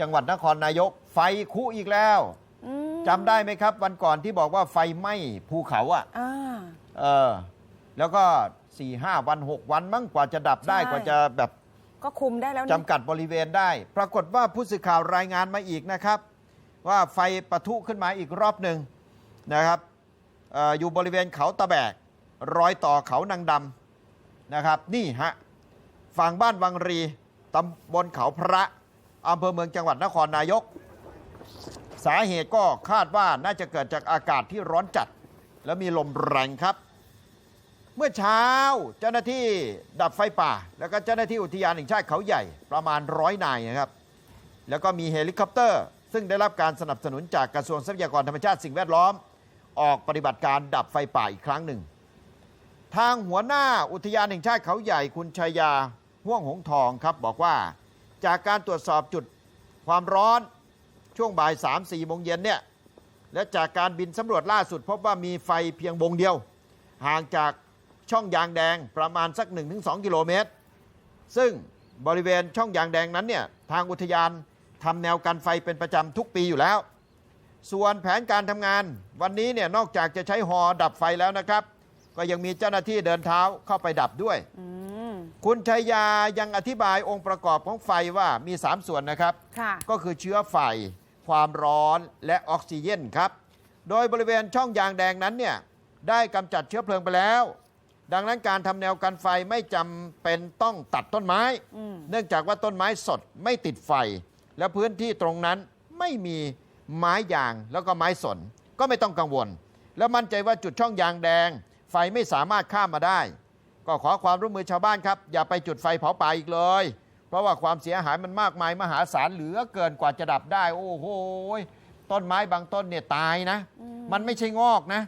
จังหวัดนครนายก ไฟคุอีกแล้วอืมจำได้ไหมครับ วันก่อนที่บอกว่าไฟไหม้ภูเขาอะอ่าเออ แล้วก็4ี่ห้าวันหกวันมั้งกว่าจะดับได้ใช่กว่าจะแบบก็คุมได้แล้วนี่จำกัดบริเวณได้ ปรากฏว่าผู้สื่อข่าวรายงานมาอีกนะครับ ว่าไฟปะทุขึ้นมาอีกรอบหนึ่งนะครับเอออยู่บริเวณเขาตะแบก รอยต่อเขานางดำนะครับ นี่ฮะฝั่งบ้านวังรีตำบลเขาพระ อำเภอเมืองจังหวัดนครนายก สาเหตุก็คาดว่าน่าจะเกิดจากอากาศที่ร้อนจัด แล้วมีลมแรงครับ เมื่อเช้าเจ้าหน้าที่ดับไฟป่า แล้วก็เจ้าหน้าที่อุทยานแห่งชาติเขาใหญ่ประมาณร้อยนายนะครับ แล้วก็มีเฮลิคอปเตอร์ ซึ่งได้รับการสนับสนุนจากกระทรวงทรัพยากรธรรมชาติสิ่งแวดล้อม ออกปฏิบัติการดับไฟป่าอีกครั้งหนึ่ง ทางหัวหน้าอุทยานแห่งชาติเขาใหญ่คุณชายาห่วงหงทองครับบอกว่า จากการตรวจสอบจุดความร้อนช่วงบ่าย 3 4โมงเย็นเนี่ยและจากการบินสำรวจล่าสุด พบว่ามีไฟเพียงวงเดียว ห่างจากช่องยางแดงประมาณสัก 1-2 กิโลเมตร ซึ่งบริเวณช่องยางแดงนั้นเนี่ยทางอุทยานทำแนวกันไฟเป็นประจำทุกปีอยู่แล้ว ส่วนแผนการทำงานวันนี้เนี่ยนอกจากจะใช้ฮอดับไฟแล้วนะครับ ก็ยังมีเจ้าหน้าที่เดินเท้าเข้าไปดับด้วย คุณชัยยายังอธิบายองค์ประกอบของไฟว่ามี 3 ส่วนนะครับ ค่ะ ก็คือเชื้อไฟ ความร้อนและออกซิเจนครับ โดยบริเวณช่องยางแดงนั้นเนี่ยได้กำจัดเชื้อเพลิงไปแล้ว ดังนั้นการทำแนวกันไฟไม่จำเป็นต้องตัดต้นไม้ อืม เนื่องจากว่าต้นไม้สดไม่ติดไฟ และพื้นที่ตรงนั้นไม่มีไม้ยางแล้วก็ไม้สน ก็ไม่ต้องกังวล และมั่นใจว่าจุดช่องยางแดง ไฟไม่สามารถข้ามมาได้ ก็ขอความร่วมมือชาวบ้านครับ อย่าไปจุดไฟเผาป่าอีกเลย เพราะว่าความเสียหายมันมากมายมหาศาลเหลือเกินกว่าจะดับได้ โอ้โหต้นไม้บางต้นเนี่ยตายนะ มันไม่ใช่งอกนะ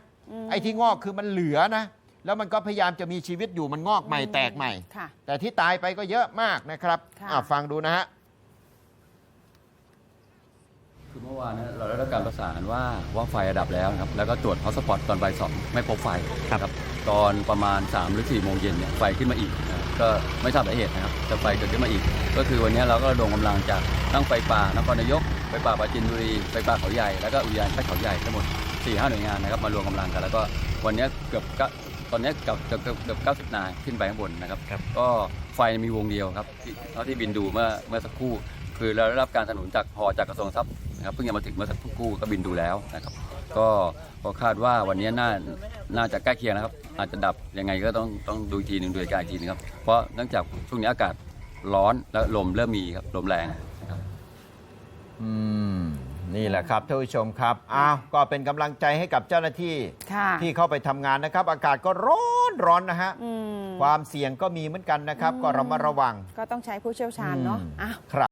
ไอ้ที่งอกคือมันเหลือนะ แล้วมันก็พยายามจะมีชีวิตอยู่มันงอกใหม่แตกใหม่ค่ะแต่ที่ตายไปก็เยอะมากนะครับค่ะอะฟังดูนะฮะคือเมื่อวานเนยเราได้รับการประสานว่าว่าไฟระดับแล้วนะครับแล้วก็ตรวจฮอตสปอตตอนบ่ายสองไม่พบไฟครับ ตอนประมาณ3ามหรือ4ี่โมงเย็นเนี่ยไฟขึ้นมาอีกนะครับก็ไม่ทราบสาเหตุนะครับแต่ไฟเกิดขึ้นมาอีก ก็คือวันนี้เราก็ระดมกำลังจากทั้งไฟป่านครนายกไฟป่าปราจีนบุรีไฟป่าเขาใหญ่แล้วก็อุทยานแค่เขาใหญ่ทั้งหมด4ี่ห้าหน่วยงานนะครับมารวมกำลังกัน แล้วก็วันนี้เกือบเก้าตอนนี้เกือบเกือบเกือบเกือบเก้าสิบนายขึ้นไปข้างบนนะครับก็ไฟมีวงเดียวครับที่เท่าที่บินดูเมื่อเมื่อสักครู่ คือเราได้รับการสนับสนุนจากพอจากกระทรวงทรัพย์นะครับเพิ่งจะมาถึงเมื่อสักครู่ก็บินดูแล้วนะครับ ก็ก็คาดว่าวันนี้น่าน่าจะใกล้เคียงนะครับ อาจจะดับยังไงก็ต้องต้องดูอีกทีหนึ่งดูอีกทีหนึงครับ เพราะเนื่องจากช่วงนี้อากาศร้อนและลมเริ่มมีครับลมแรงนะครับอืมนี่แหละครับท่านผู้ชมครับอ้าวก็เป็นกำลังใจให้กับเจ้าหน้าที่ค่ะที่เข้าไปทำงานนะครับ อากาศก็ร้อนร้อนนะฮะอืมความเสี่ยงก็มีเหมือนกันนะครับ ก็ระมัดระวัง ก็ต้องใช้ผู้เชี่ยวชาญเนาะอืมอ้าวครับ